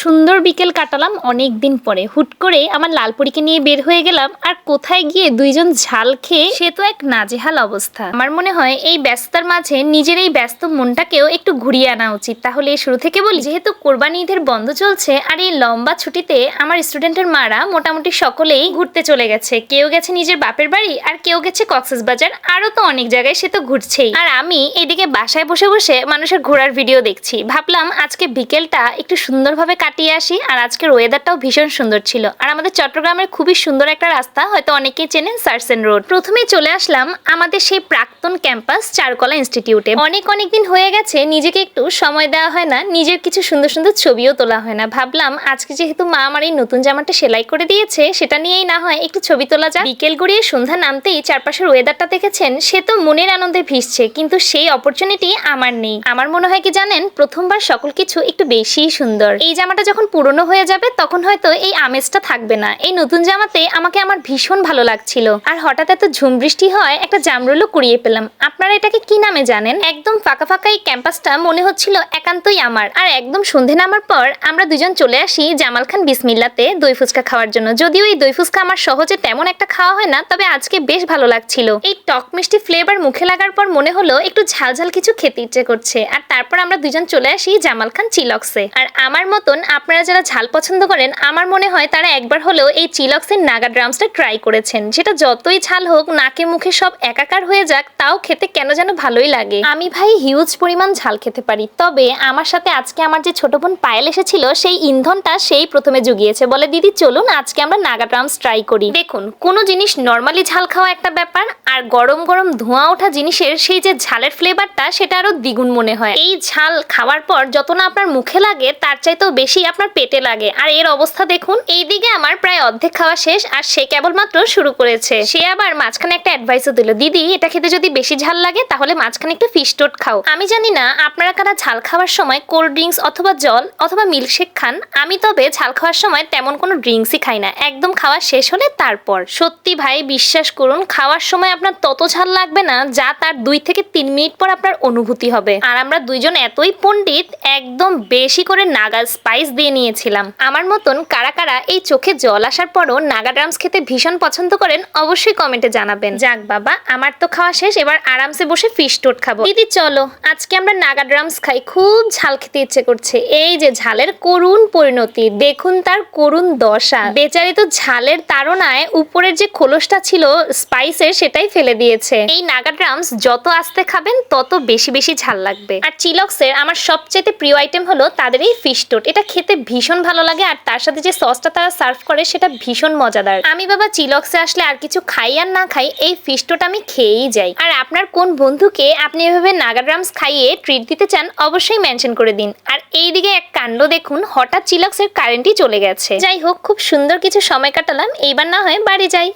সুন্দর বিকেল কাটালাম অনেক দিন পরে। হুট করে আমার লালপুরিকে নিয়ে বের হয়ে গেলাম আর কোথায় গিয়ে দুইজন ঝাল খেয়ে সে তো এক নাজেহাল অবস্থা। আমার মনে হয় এই ব্যস্ততার মাঝে নিজের এই ব্যস্ত মনটাকেও একটু ঘুরিয়ে আনা উচিত। তাহলে শুরু থেকে বলি, যেহেতু কোরবানি ঈদের বন্ধ চলছে আর এই লম্বা ছুটিতে আমার স্টুডেন্টের মারা মোটামুটি সকলেই ঘুরতে চলে গেছে। কেউ গেছে নিজের বাপের বাড়ি আর কেউ গেছে কক্সবাজার আরও তো অনেক জায়গায় সে তো ঘুরছেই। আর আমি এদিকে বাসায় বসে বসে মানুষের ঘোরার ভিডিও দেখছি। ভাবলাম আজকে বিকেলটা একটু সুন্দরভাবে কাটিয়ে আসি, আর আজকের ওয়েদারটাও ভীষণ সুন্দর ছিল। আর আমাদের চট্টগ্রামের খুবই সুন্দর একটা রাস্তা, হয়তো অনেকেই চেনেন সার্সেন রোড। প্রথমেই চলে আসলাম আমাদের সেই প্রাক্তন ক্যাম্পাস চারকলা ইনস্টিটিউটে অনেক অনেক দিন হয়ে গেছে, নিজেকে একটু সময় দেওয়া হয় না, নিজের কিছু সুন্দর সুন্দর ছবিও তোলা হয় না। ভাবলাম আজকে যেহেতু মা আমার এই নতুন জামাটা সেলাই করে দিয়েছে, সেটা নিয়েই না হয় একটু ছবি তোলা যাক। বিকেল গড়িয়ে সন্ধ্যা নামতেই চারপাশের ওয়েদারটা দেখেছেন, সে তো মনের আনন্দে ভিজছে, কিন্তু সেই অপরচুনিটি আমার নেই। আমার মনে হয় কি জানেন, প্রথমবার সকল কিছু একটু বেশিই সুন্দর। এই জামাটা যখন পুরনো হয়ে যাবে, তখন হয়তো এই আমেজটা থাকবে না। এই নতুন জামাতে আমাকে আমার ভীষণ ভালো লাগছিল। আর হঠাৎ এত ঝুম বৃষ্টি হয় একটা জামরুলও কুড়িয়ে পেলাম। আপনারা এটাকে কি নামে জানেন? একদম ফাঁকা ফাঁকা এই ক্যাম্পাসটা মনে হচ্ছিল একান্তই আমার। আর একদম সন্ধে নামার পর আমরা দুজন চলে আসি জামাল খান বিসমিল্লাতে দই ফুচকা খাওয়ার জন্য। যদিও এই দই ফুচকা আমার সহজে তেমন একটা খাওয়া হয় না, তবে আজকে বেশ ভালো লাগছিল। এই টক মিষ্টি ফ্লেভার মুখে লাগার পর মনে হলো একটু ঝাল ঝাল কিছু খেতে ইচ্ছে করছে। আর তারপর আমরা দুজন চলে আসি জামাল খান চিলক্সে। আর আমার মতন আপনারা যারা ঝাল পছন্দ করেন, আমার মনে হয় তারা একবার হলেও এই চিলক্সের নাগা ড্রামসটা ট্রাই করেছেন। সেটা যতই ঝাল হোক, নাকে মুখে সব একাকার হয়ে যাক, তাও খেতে কেন যেন ভালোই লাগে। আমি ভাই হিউজ পরিমাণ ঝাল খেতে পারি, তবে আমার সাথে আজকে আমার যে ছোট বোন পায়েল এসেছিল, সেই ইন্ধনটা সেই প্রথমে জুগিয়েছে। বলে, দিদি, চলুন আজকে আমরা নাগা ড্রামস ট্রাই করি। দেখুন, কোনো জিনিস নর্মালি ঝাল খাওয়া একটা ব্যাপার, আর গরম গরম ধোঁয়া ওঠা জিনিসের সেই যে ঝালের ফ্লেভারটা, সেটা আরও দ্বিগুণ মনে হয়। এই ঝাল খাওয়ার পর যত না আপনার মুখে লাগে, তার চাইতেও বেশি আপনার পেটে লাগে। আর এর অবস্থা দেখুন এইদিকে আমার প্রায় অর্ধেক খাওয়া শেষ, আর সে কেবলমাত্র শুরু করেছে। সে আবার মাঝখানে একটা অ্যাডভাইসও দিল, দিদি, এটা খেতে যদি বেশি ঝাল লাগে, তাহলে মাঝখানে একটু ফিশ টোট খাও। আমি জানি না আপনারা কারা ঝাল খাওয়ার সময় কোল্ড ড্রিঙ্কস অথবা জল অথবা মিল্কশেক খান। আমি তবে ঝাল খাওয়ার সময় তেমন কোনো ড্রিঙ্কসই খাই না। একদম খাওয়া শেষ হলে তারপর। সত্যি ভাই, বিশ্বাস করুন, খাওয়ার সময় আপনার তত ঝাল লাগবে না, যা তার দুই থেকে তিন মিনিট পর আপনার অনুভূতি হবে। আর আমরা দুইজন এতই পণ্ডিত, একদম বেশি করে নাগা স্পাইস দিয়ে নিয়েছিলাম। আমার মতন কারা কারা এই চোখে জল আসার পরও নাগা ড্রামস খেতে ভীষণ পছন্দ করেন, অবশ্যই কমেন্টে জানাবেন। যাক বাবা, আমার তো খাওয়া শেষ, এবার আরামসে বসে ফিশ টোট খাব। দিদি, চলো, আজকে আমরা নাগা ড্রামস খাই, খুব ঝাল খেতে ইচ্ছে করছে। এই যে ঝালের করুণ পরিণতি, দেখুন তার করুণ দশা। বেচারি তো ঝালের তাড়নায় উপরের যে খোলসটা ছিল স্পাইসের সেটাই ফেলে দিয়েছে। এই নাগা ড্রামস যত আস্তে খাবেন, তত বেশি বেশি ঝাল লাগবে। আর চিলক্সের আমার সবচেয়ে প্রিয় আইটেম হলো তাদের এই ফিশ টোট এটা খেতে ভীষণ ভালো লাগে আর তার সাথে যে সসটা তারা সার্ভ করে সেটা ভীষণ মজাদার। আমি বাবা চিলক্সে আসলে আর কিছু খাই আর না খাই, এই ফিশ টোট আমি খেয়েই যাই। আর আপনার কোন বন্ধুকে আপনি এভাবে নাগা ড্রামস খাইয়ে ট্রিট দিতে চান অবশ্যই মেনশন করে দিন। আর এইদিকে এক কাণ্ড দেখুন, হঠাৎ চিলক্সের কারেন্টই চলে গেছে। যাই হোক, খুব সুন্দর কিছু সময় কাটালাম, এইবার না হয় বাড়ি যাই।